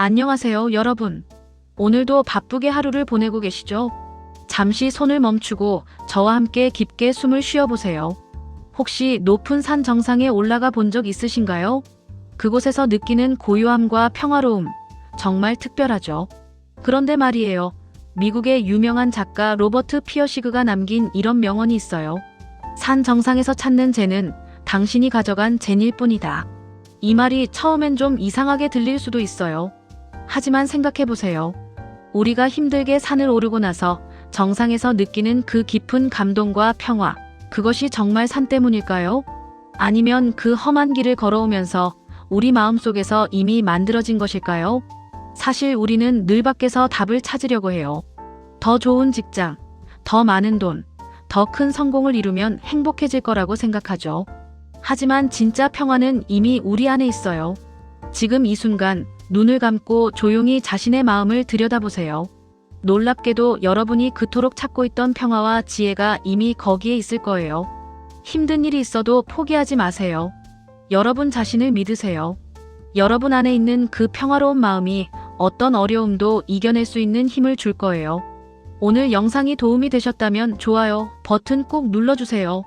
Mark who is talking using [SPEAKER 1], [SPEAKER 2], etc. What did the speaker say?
[SPEAKER 1] 안녕하세요, 여러분. 오늘도 바쁘게 하루를 보내고 계시죠? 잠시 손을 멈추고 저와 함께 깊게 숨을 쉬어보세요. 혹시 높은 산 정상에 올라가 본 적 있으신가요? 그곳에서 느끼는 고요함과 평화로움, 정말 특별하죠. 그런데 말이에요. 미국의 유명한 작가 로버트 피어시그가 남긴 이런 명언이 있어요. 산 정상에서 찾는 쟤는 당신이 가져간 젠일 뿐이다. 이 말이 처음엔 좀 이상하게 들릴 수도 있어요. 하지만 생각해보세요. 우리가 힘들게 산을 오르고 나서 정상에서 느끼는 그 깊은 감동과 평화, 그것이 정말 산 때문일까요? 아니면 그 험한 길을 걸어오면서 우리 마음속에서 이미 만들어진 것일까요? 사실 우리는 늘 밖에서 답을 찾으려고 해요. 더 좋은 직장, 더 많은 돈, 더 큰 성공을 이루면 행복해질 거라고 생각하죠. 하지만 진짜 평화는 이미 우리 안에 있어요. 지금 이 순간 눈을 감고 조용히 자신의 마음을 들여다보세요. 놀랍게도 여러분이 그토록 찾고 있던 평화와 지혜가 이미 거기에 있을 거예요. 힘든 일이 있어도 포기하지 마세요. 여러분 자신을 믿으세요. 여러분 안에 있는 그 평화로운 마음이 어떤 어려움도 이겨낼 수 있는 힘을 줄 거예요. 오늘 영상이 도움이 되셨다면 좋아요 버튼 꼭 눌러주세요.